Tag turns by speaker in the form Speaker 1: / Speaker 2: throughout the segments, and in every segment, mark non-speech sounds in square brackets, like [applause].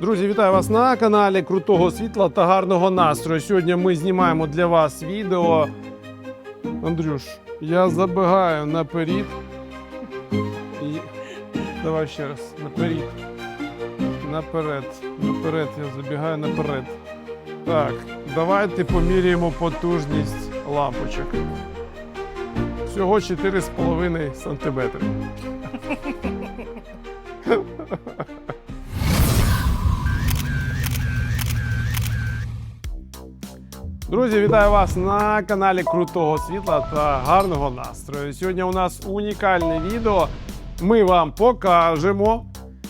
Speaker 1: Друзі, вітаю вас на каналі Крутого світла та гарного настрою. Сьогодні ми знімаємо для вас відео. Андрюш, я забігаю наперед. І... Давай ще раз. Наперед. Наперед. Наперед. Я забігаю наперед. Так, давайте поміряємо потужність лампочок. Всього 4,5 см. [laughs] Друзі, вітаю вас на каналі Крутого Світла та гарного настрою. Сьогодні у нас унікальне відео. Ми вам покажемо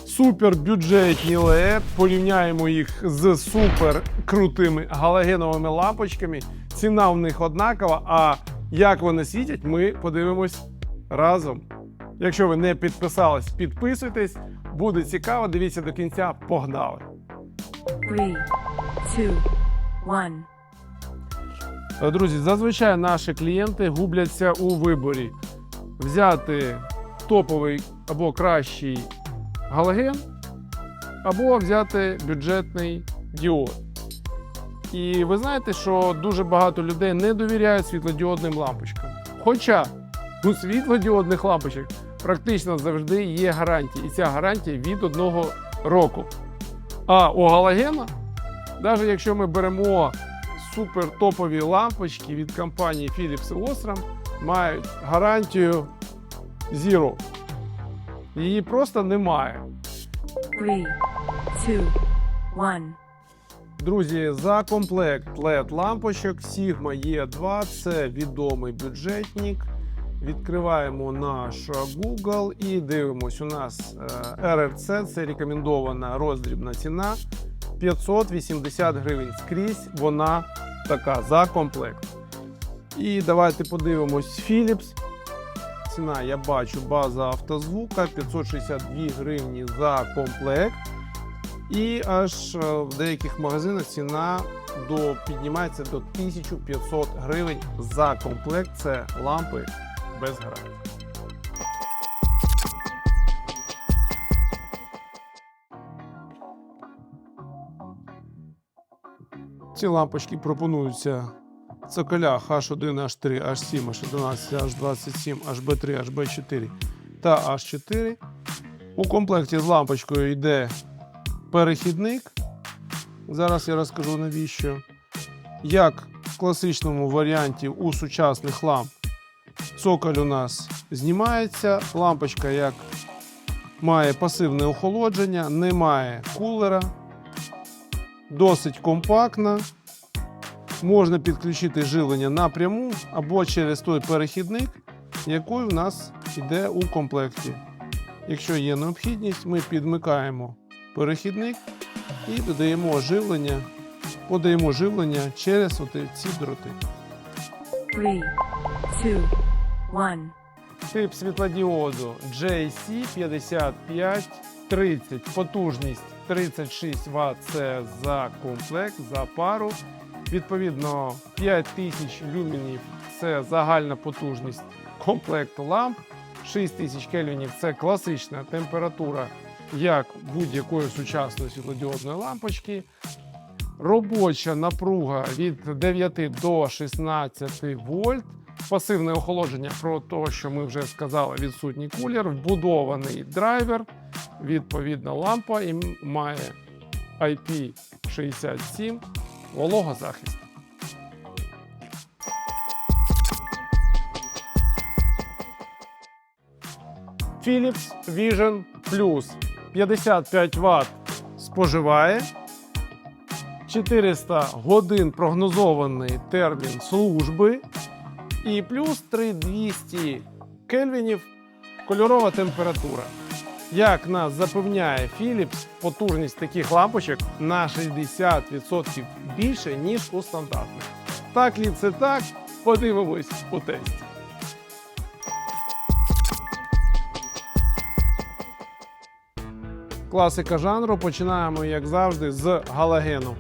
Speaker 1: супербюджетні LED, порівняємо їх з суперкрутими галогеновими лампочками. Ціна в них однакова. А як вони світять, ми подивимось разом. Якщо ви не підписались, підписуйтесь. Буде цікаво. Дивіться до кінця. Погнали!
Speaker 2: 3, 2,
Speaker 1: 1. Друзі, зазвичай наші клієнти губляться у виборі взяти топовий або кращий галоген, або взяти бюджетний діод. І ви знаєте, що дуже багато людей не довіряють світлодіодним лампочкам. Хоча у світлодіодних лампочок практично завжди є гарантія, і ця гарантія від одного року. А у галогена, навіть якщо ми беремо супер топові лампочки від компанії Philips і Osram мають гарантію Zero. Її просто немає.
Speaker 2: Three, two, one.
Speaker 1: Друзі, за комплект LED лампочок Sigma E2 це відомий бюджетник. Відкриваємо наш Google і дивимось. У нас е, RRC, це рекомендована роздрібна ціна 580 гривень. Скрізь вона така за комплект. І давайте подивимось Philips. Ціна, я бачу, база автозвука 562 гривні за комплект. І аж е, в деяких магазинах ціна до, піднімається до 1500 гривень за комплект. Це лампи без гарантії. Ці лампочки пропонуються в цоколях H1, H3, H7, H11, H27, HB3, HB4 та H4. У комплекті з лампочкою йде перехідник. Зараз я розкажу навіщо. Як в класичному варіанті у сучасних ламп цоколь у нас знімається. Лампочка як має пасивне охолодження, не має кулера, досить компактна. Можна підключити живлення напряму або через той перехідник, який в нас йде у комплекті. Якщо є необхідність, ми підмикаємо перехідник і додаємо живлення, подаємо живлення через ці дроти.
Speaker 2: Three, two, one.
Speaker 1: Тип світлодіоду JC5530, потужність 36 Вт це за комплект, за пару. Відповідно, 5000 люменів це загальна потужність комплекту ламп. 6000 кельвінів це класична температура як будь-якої сучасної світлодіодної лампочки. Робоча напруга від 9 до 16 вольт. Пасивне охолодження про те, що ми вже сказали, відсутній кулер, вбудований драйвер. Відповідна лампа і має IP67 вологозахист. Philips Vision Plus 55 Вт споживає. 400 годин прогнозований термін служби. І плюс 3200 кельвінів кольорова температура. Як нас запевняє Philips, потужність таких лампочок на 60% більше, ніж у стандартних. Так лі це так, подивимось у тесті. Класика жанру починаємо, як завжди, з галогену.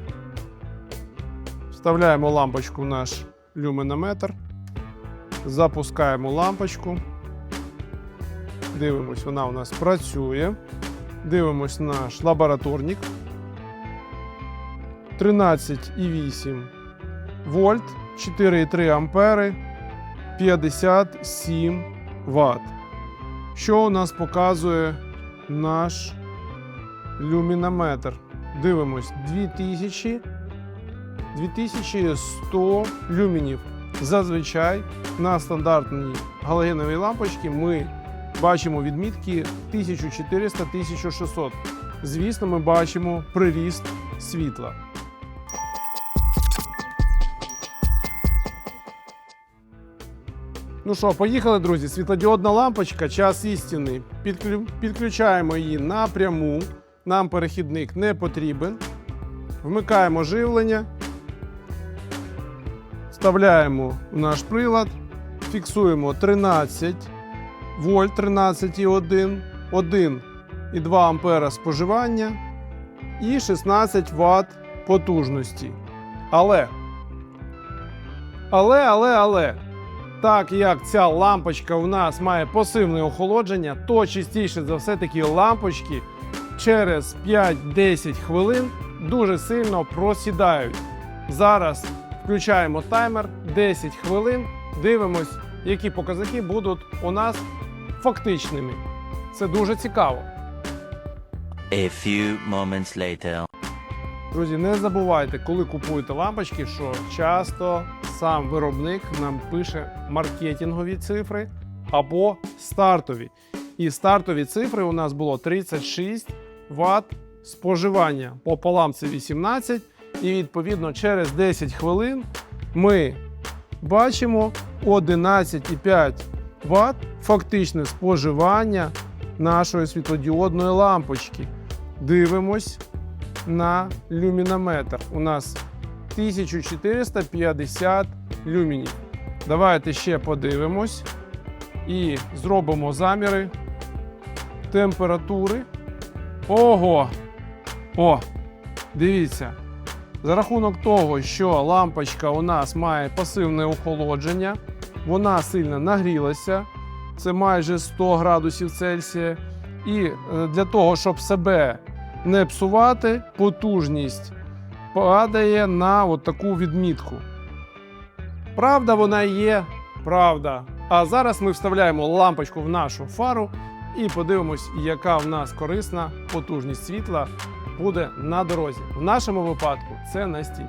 Speaker 1: Вставляємо лампочку в наш люминометр. Запускаємо лампочку. Дивимось, вона у нас працює. Дивимось наш лабораторник. 13,8 вольт, 4,3 ампери, 57 Вт. Що у нас показує наш люмінометр? Дивимось 2000 2100 люмінів. Зазвичай на стандартній галогеновій лампочці ми бачимо відмітки 1400-1600. Звісно, ми бачимо приріст світла. Ну що, поїхали, друзі. Світлодіодна лампочка, час істини. Підклю- Підключаємо її напряму. Нам перехідник не потрібен. Вмикаємо живлення. Вставляємо в наш прилад. Фіксуємо 13 вольт 13,1, 1,2 ампера споживання і 16 Вт потужності. Але, але, але, але, так як ця лампочка у нас має пасивне охолодження, то частіше за все такі лампочки через 5-10 хвилин дуже сильно просідають. Зараз включаємо таймер 10 хвилин, дивимось, які показники будуть у нас фактичними. Це дуже цікаво.
Speaker 3: A few moments later.
Speaker 1: Друзі, не забувайте, коли купуєте лампочки, що часто сам виробник нам пише маркетингові цифри або стартові. І стартові цифри у нас було 36 Вт споживання. Пополам це 18. І відповідно через 10 хвилин ми бачимо 11,5 Вт фактичне споживання нашої світлодіодної лампочки. Дивимось на люмінометр. У нас 1450 люмінів. Давайте ще подивимось і зробимо заміри температури. Ого! О! Дивіться. За рахунок того, що лампочка у нас має пасивне охолодження, вона сильно нагрілася. Це майже 100 градусів Цельсія. І е, для того, щоб себе не псувати, потужність падає на таку відмітку. Правда, вона є, правда. А зараз ми вставляємо лампочку в нашу фару і подивимось, яка в нас корисна потужність світла буде на дорозі. В нашому випадку це на стіні.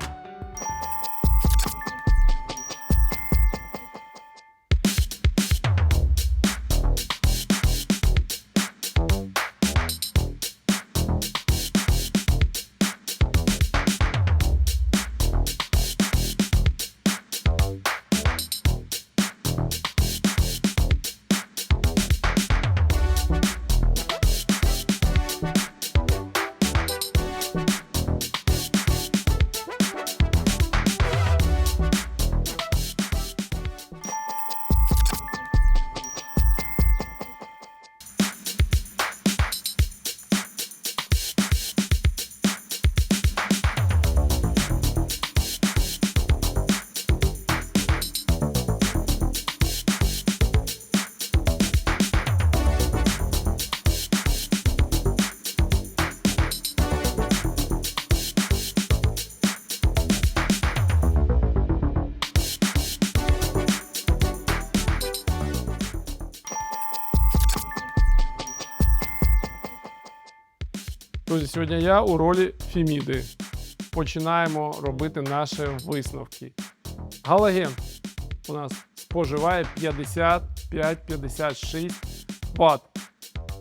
Speaker 1: Друзі, сьогодні я у ролі Феміди. Починаємо робити наші висновки. Галоген у нас споживає 55-56 Вт,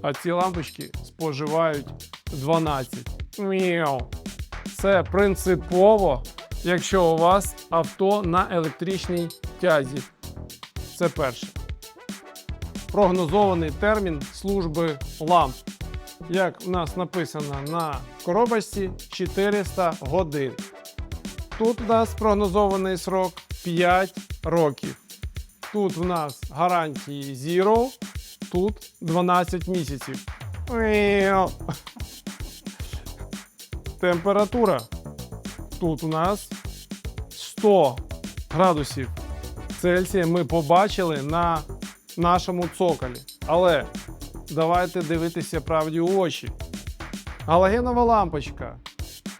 Speaker 1: а ці лампочки споживають 12. Мяу. Це принципово, якщо у вас авто на електричній тязі. Це перше. Прогнозований термін служби ламп як в нас написано на коробочці 400 годин. Тут у нас прогнозований срок 5 років. Тут в нас гарантії Zero, тут 12 місяців. Температура. Тут у нас 100 градусів Цельсія ми побачили на нашому цоколі. Але давайте дивитися правді у очі. Галогенова лампочка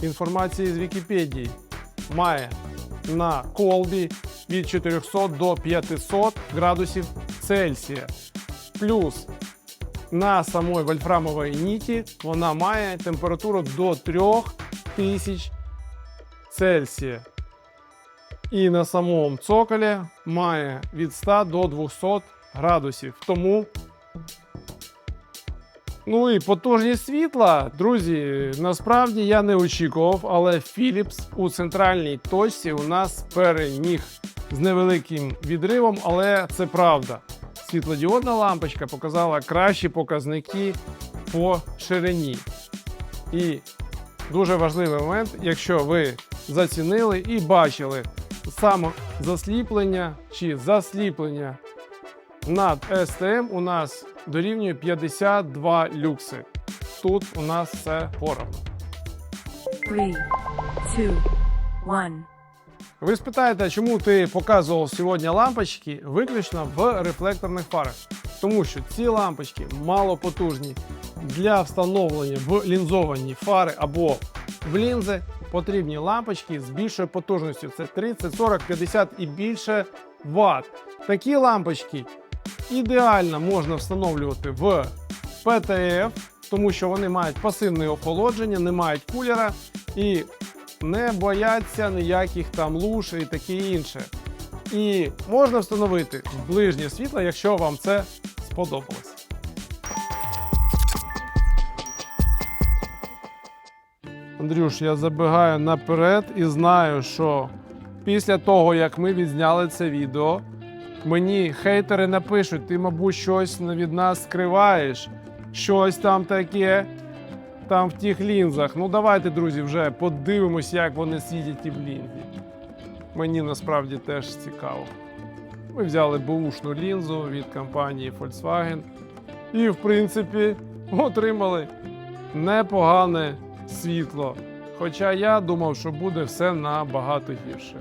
Speaker 1: інформації з Вікіпедії має на колбі від 400 до 500 градусів Цельсія. Плюс на самої вольфрамової ніті вона має температуру до 3000 Цельсія. І на самому цоколі має від 100 до 200 градусів. Тому Ну і потужність світла, друзі, насправді я не очікував, але Philips у центральній точці у нас переміг з невеликим відривом, але це правда. Світлодіодна лампочка показала кращі показники по ширині. І дуже важливий момент, якщо ви зацінили і бачили самозасліплення чи засліплення над STM у нас дорівнює 52 люкси. Тут у нас все поровну.
Speaker 2: Three, two, one.
Speaker 1: Ви спитаєте, чому ти показував сьогодні лампочки виключно в рефлекторних фарах? Тому що ці лампочки малопотужні для встановлення в лінзовані фари або в лінзи потрібні лампочки з більшою потужністю. Це 30, 40, 50 і більше Вт. Такі лампочки ідеально можна встановлювати в ПТФ, тому що вони мають пасивне охолодження, не мають кулера і не бояться ніяких там луж і таке інше. І можна встановити ближнє світло, якщо вам це сподобалось. Андрюш, я забігаю наперед і знаю, що після того, як ми відзняли це відео, мені хейтери напишуть, ти, мабуть, щось від нас скриваєш, щось там таке, там в тих лінзах. Ну давайте, друзі, вже подивимось, як вони світять і в лінзі. Мені насправді теж цікаво. Ми взяли бушну лінзу від компанії Volkswagen і, в принципі, отримали непогане світло. Хоча я думав, що буде все набагато гірше.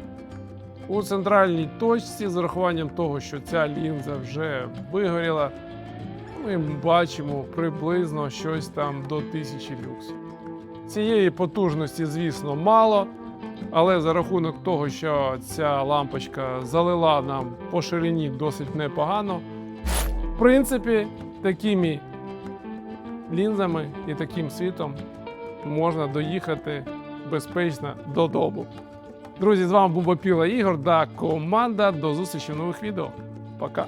Speaker 1: У центральній точці, з урахуванням того, що ця лінза вже вигоріла, ми бачимо приблизно щось там до 1000 люксів. Цієї потужності, звісно, мало, але за рахунок того, що ця лампочка залила нам по ширині досить непогано, в принципі, такими лінзами і таким світом можна доїхати безпечно додому. Друзі, з вами був Бопіла Ігор та команда. До зустрічі в нових відео. Пока.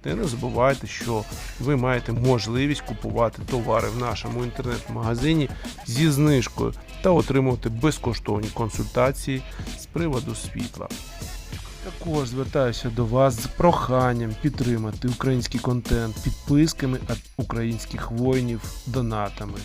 Speaker 1: Та не забувайте, що ви маєте можливість купувати товари в нашому інтернет-магазині зі знижкою та отримувати безкоштовні консультації з приводу світла. Також звертаюся до вас з проханням підтримати український контент підписками від українських воїнів донатами.